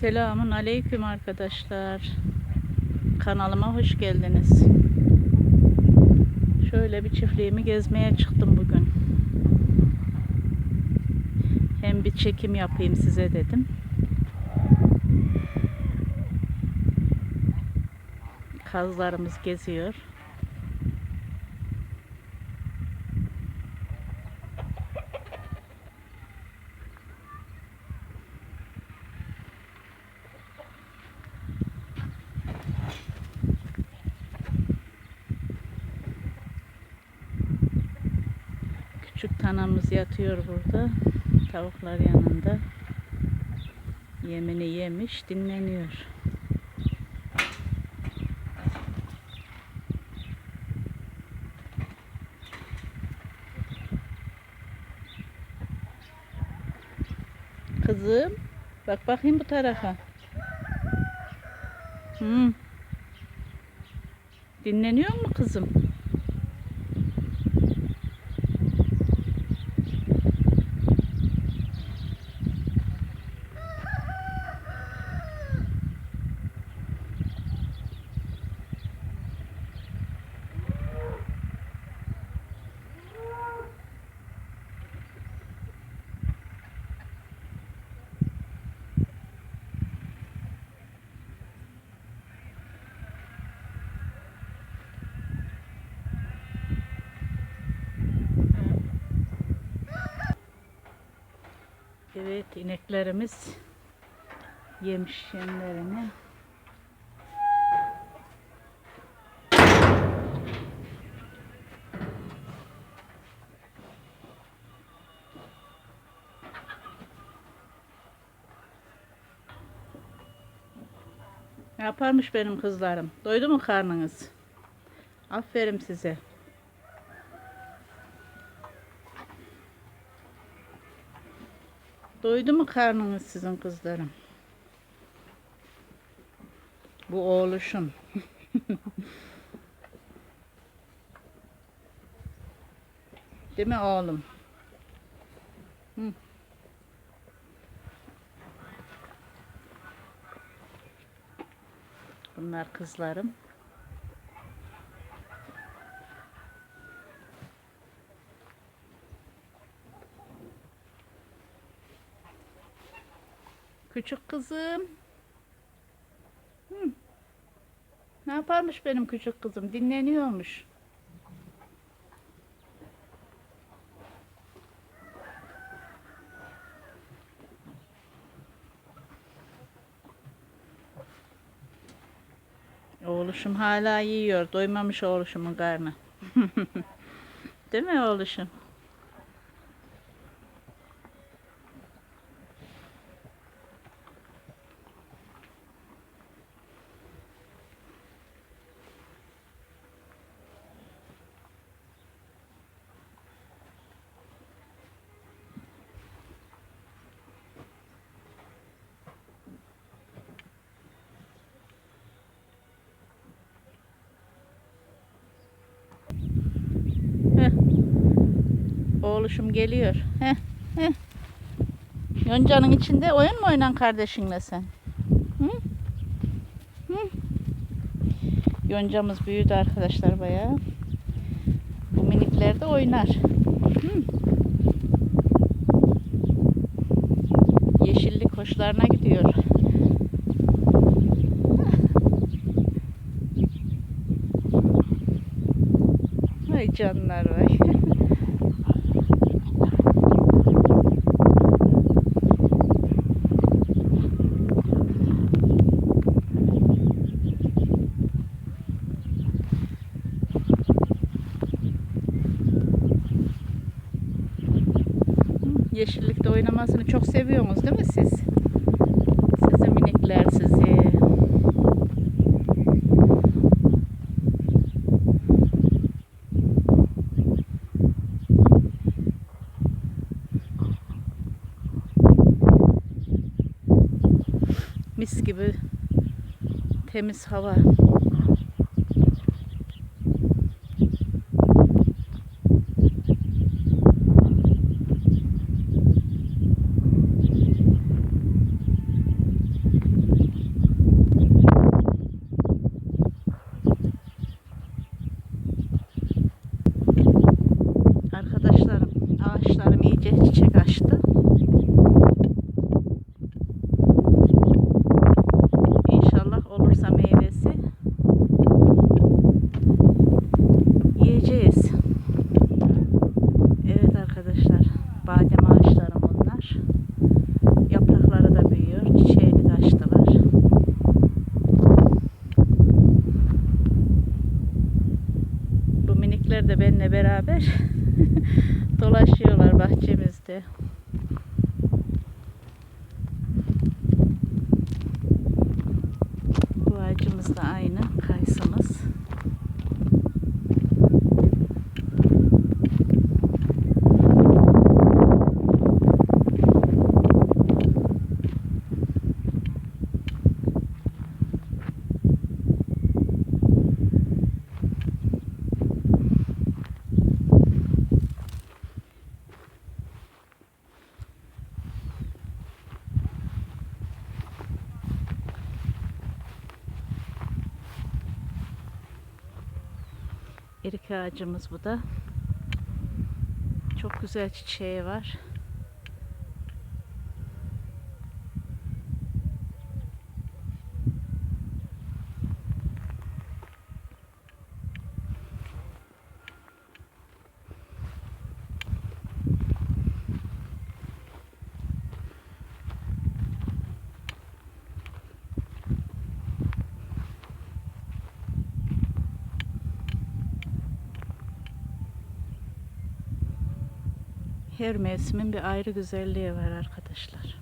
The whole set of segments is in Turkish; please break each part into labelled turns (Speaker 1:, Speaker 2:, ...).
Speaker 1: Selamun aleyküm arkadaşlar. Kanalıma hoş geldiniz. Şöyle bir çiftliğimi gezmeye çıktım bugün. Hem bir çekim yapayım size dedim. Kazlarımız geziyor. Tanamız yatıyor burada. Tavuklar yanında. Yemini yemiş, dinleniyor. Kızım, bak bakayım bu tarafa. Hmm. Dinleniyor mu kızım? Evet, ineklerimiz yemiş yemlerini. Ne yaparmış benim kızlarım? Doydu mu karnınız? Aferin size. Doydu mu karnınız sizin kızlarım? Bu oğluşum. Değil mi oğlum? Hı. Bunlar kızlarım. Küçük kızım. Hı. Ne yaparmış benim küçük kızım? Dinleniyormuş. Oğluşum hala yiyor. Doymamış oğluşumun karnı. Değil mi oğluşum? Heh. Oğluşum geliyor. Heh, heh. Yonca'nın içinde oyun mu oynan kardeşinle sen? Hı? Hı? Yoncamız büyüdü arkadaşlar bayağı. Bu minikler de oynar. Hı? Yeşillik hoşlarına gidiyor. Vay canlar vay. Oynamasını çok seviyorsunuz değil mi siz? Sizi minikler sizi. Mis gibi temiz hava. Köpekler de benimle beraber dolaşıyorlar bahçemizde. Bu ağacımız da aynı kayısımız. Erik ağacımız bu da. Çok güzel çiçeği var. Her mevsimin bir ayrı güzelliği var arkadaşlar.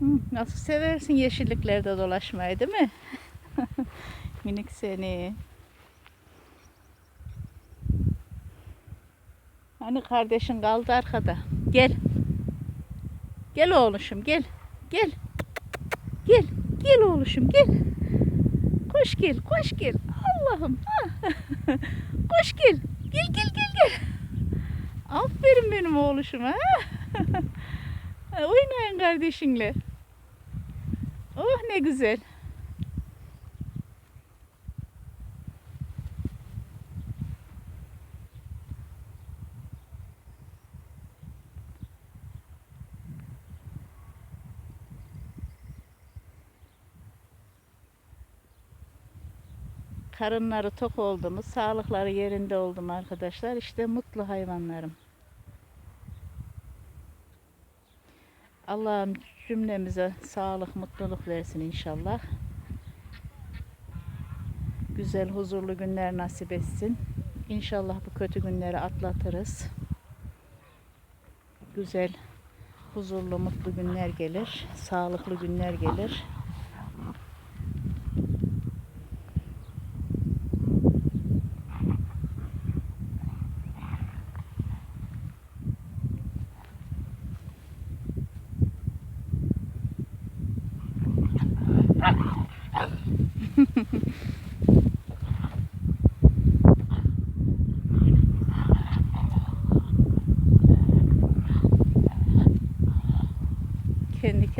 Speaker 1: Hı, Nasıl seversin yeşilliklerde dolaşmayı değil mi? Minik seni. Hani kardeşin kaldı arkada. Gel. Gel oğluşum gel. Gel. Gel. Gel oğluşum gel. Koş gel. Koş gel. Allah'ım. koş gel. Gel gel gel gel. Aferin benim oğluşuma. Oynayın kardeşinle. Oh ne güzel. Karınları tok oldu mu, sağlıkları yerinde oldu mu arkadaşlar? İşte mutlu hayvanlarım. Allah'ım cümlemize sağlık, mutluluk versin inşallah. Güzel, huzurlu günler nasip etsin. İnşallah bu kötü günleri atlatırız. Güzel, huzurlu, mutlu günler gelir. Sağlıklı günler gelir.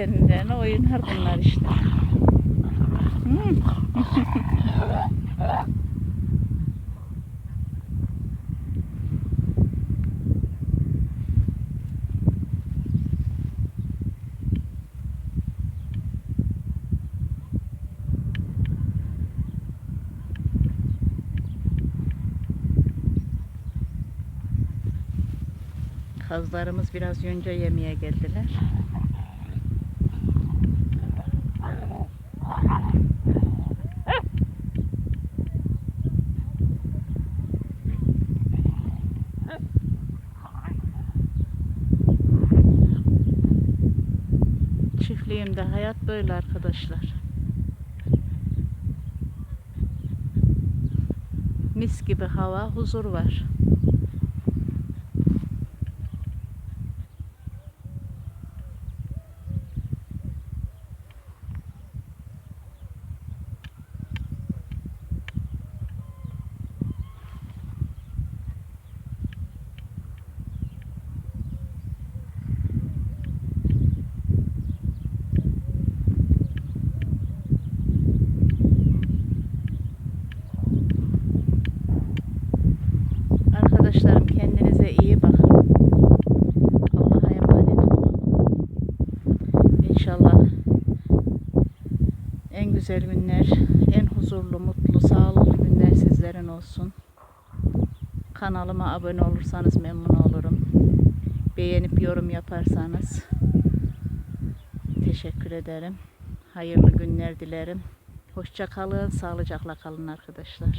Speaker 1: Kendilerine oyunlar bunlar işte. Hmm. Kazlarımız biraz yonca yemeye geldiler. Çiftliğimde hayat böyle arkadaşlar. Mis gibi hava, huzur var. En güzel günler, en huzurlu, mutlu, sağlıklı günler sizlerin olsun. Kanalıma abone olursanız memnun olurum. Beğenip yorum yaparsanız teşekkür ederim. Hayırlı günler dilerim. Hoşça kalın, sağlıcakla kalın arkadaşlar.